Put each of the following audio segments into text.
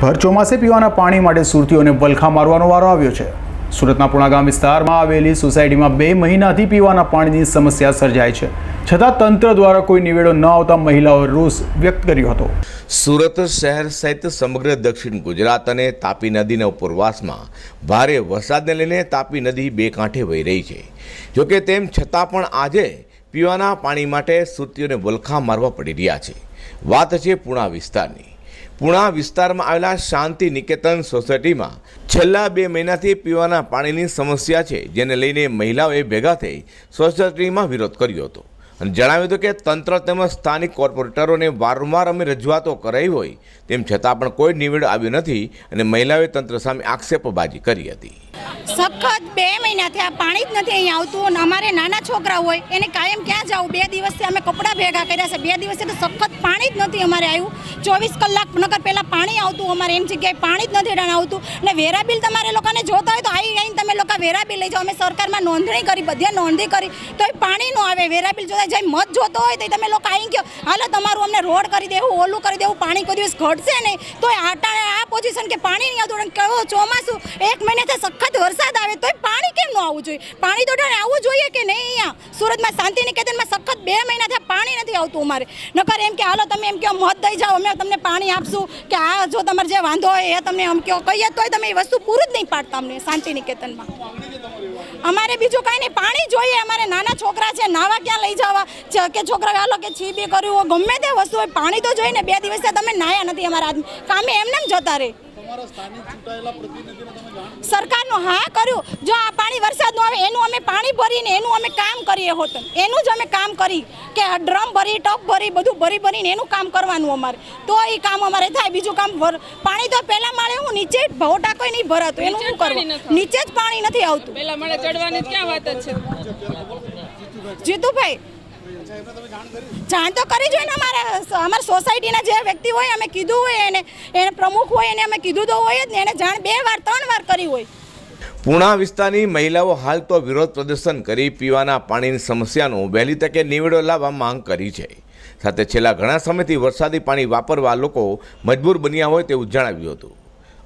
ભર ચોમાસે પીવાના પાણી માટે સુરતીઓને વલખા મારવાનો વારો આવ્યો છે. સુરતના પુણાગામ વિસ્તારમાં આવેલી સોસાયટીમાં બે મહિનાથી પીવાના પાણીની સમસ્યા સર્જાય છે. છતાં તંત્ર દ્વારા કોઈ નિવેડો ન આવતા મહિલાઓએ રોષ વ્યક્ત કર્યો હતો. સુરત શહેર સહિત સમગ્ર દક્ષિણ ગુજરાત અને તાપી નદીના ઉપરવાસમાં ભારે વરસાદને લઈને તાપી નદી બે કાંઠે વહી રહી છે. જોકે તેમ છતાં પણ આજે પીવાના પાણી માટે સુરતીઓને વલખા મારવા પડી રહ્યા છે. વાત છે પુણા વિસ્તારની. પુણા વિસ્તારમાં આવેલા શાંતિ નિકેતન સોસાયટીમાં છેલ્લા બે મહિનાથી પીવાના પાણીની સમસ્યા છે, જેને લઈને મહિલાઓએ ભેગા થઈ સોસાયટીમાં વિરોધ કર્યો હતો. અને જણાવ્યું હતું કે તંત્ર તેમજ સ્થાનિક કોર્પોરેટરોને વારંવાર અમે રજૂઆતો કરાવી હોય, તેમ છતાં પણ કોઈ નિવેડ આવ્યો નથી અને મહિલાઓએ તંત્ર સામે આક્ષેપબાજી કરી હતી. સખત બે મહિનાથી આ પાણી જ નથી અહીંયા આવતું અને અમારે નાના છોકરા હોય, એને કાયમ ક્યાં જવું? બે દિવસથી અમે કપડાં ભેગા કર્યા છે. બે દિવસથી તો સખત પાણી જ નથી અમારે આવ્યું. ચોવીસ કલાક નગર પહેલાં પાણી આવતું અમારે, એમ જગ્યાએ પાણી જ નથી ડાણ આવતું. અને વેરા બિલ તમારે લોકોને જોતા હોય તો આવી આવીને તમે લોકો વેરા બિલ લઈ જાઓ. અમે સરકારમાં નોંધણી કરી, બધે નોંધણી કરી. તો પાણી નો આવે. વેરા બિલ જોતા જાય, મત જોતો હોય તો તમે લોકો આવી ગયો હાલો, તમારું અમને રોડ કરી દેવું ઓલું કરી દેવું પાણી કોઈ દિવસ ઘટશે નહીં. તો આટા આ પોઝિશન કે પાણી નહીં આવતું. કહો ચોમાસું એક મહિનાથી સખત વરસાદ આવે તોય પાણી કેમ ન આવવું જોઈએ? પાણી તો ટાણે આવવું જોઈએ કે નહીં અહીંયા? સુરતમાં શાંતિ નિકેતનમાં સખત બે મહિના થયા પાણી નથી આવતું અમારે. નકર એમ કે, હાલો, તમે એમ કહો મત દઈ જાઓ, અમે તમને પાણી આપશું. કે આ જો તમારે જે વાંધો હોય એ તમને એમ કહો. કહીએ તોય તમે એ વસ્તુ પૂરું જ નહીં પાડતા અમને શાંતિ નિકેતનમાં અમારે બીજું કાંઈ નહીં, પાણી જોઈએ. અમારે નાના છોકરા છે, નાવા ક્યાં લઈ જવા? કે છોકરા હાલો, કે છી બી કર્યું ગમે તે વસ્તુ હોય, પાણી તો જોઈએ ને, બે દિવસે તમે નાયા નથી અમારા આદમી. કામે એમને એમ જતા રહે. સરકારનું હા કર્યું. જો આ પાણી વરસાદનું આવે એનું અમે પાણી ભરીને એનું અમે કામ કરીએ હોત. એનું જ અમે કામ કરી કે આ ડ્રમ ભરી ટપ ભરી બધું ભરી ભરીને એનું કામ કરવાનું અમારે. તો એ કામ અમારે થાય. બીજું કામ ભર- પાણી તો પહેલા માળે હું નીચે જ ભવો ટાંકોય નહીં ભરાતું. એનું શું કરવું? નીચે જ પાણી નથી આવતું. પેલા માળે ચડવાની ક્યાં વાત છે? જીતુભાઈ જાણ તો કરી જોઈએ ને અમારા અમારા સોસાયટીના જે વ્યક્તિ હોય, અમે કીધું હોય એને એને પ્રમુખ હોય, એને અમે કીધું તો હોય જ ને, એને જાણ બે વાર, ત્રણ વાર કરી હોય. પુણા વિસ્તારની મહિલાઓ હાલ તો વિરોધ પ્રદર્શન કરી પીવાના પાણીની સમસ્યાનો વહેલી તકે નિવેડો લાવવા માંગ કરી છે. સાથે છેલ્લા ઘણા સમયથી વરસાદી પાણી વાપરવા લોકો મજબૂર બન્યા હોય તેવું જણાવ્યું હતું.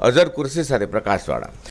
અઝર કુર્સી સાથે પ્રકાશવાળા.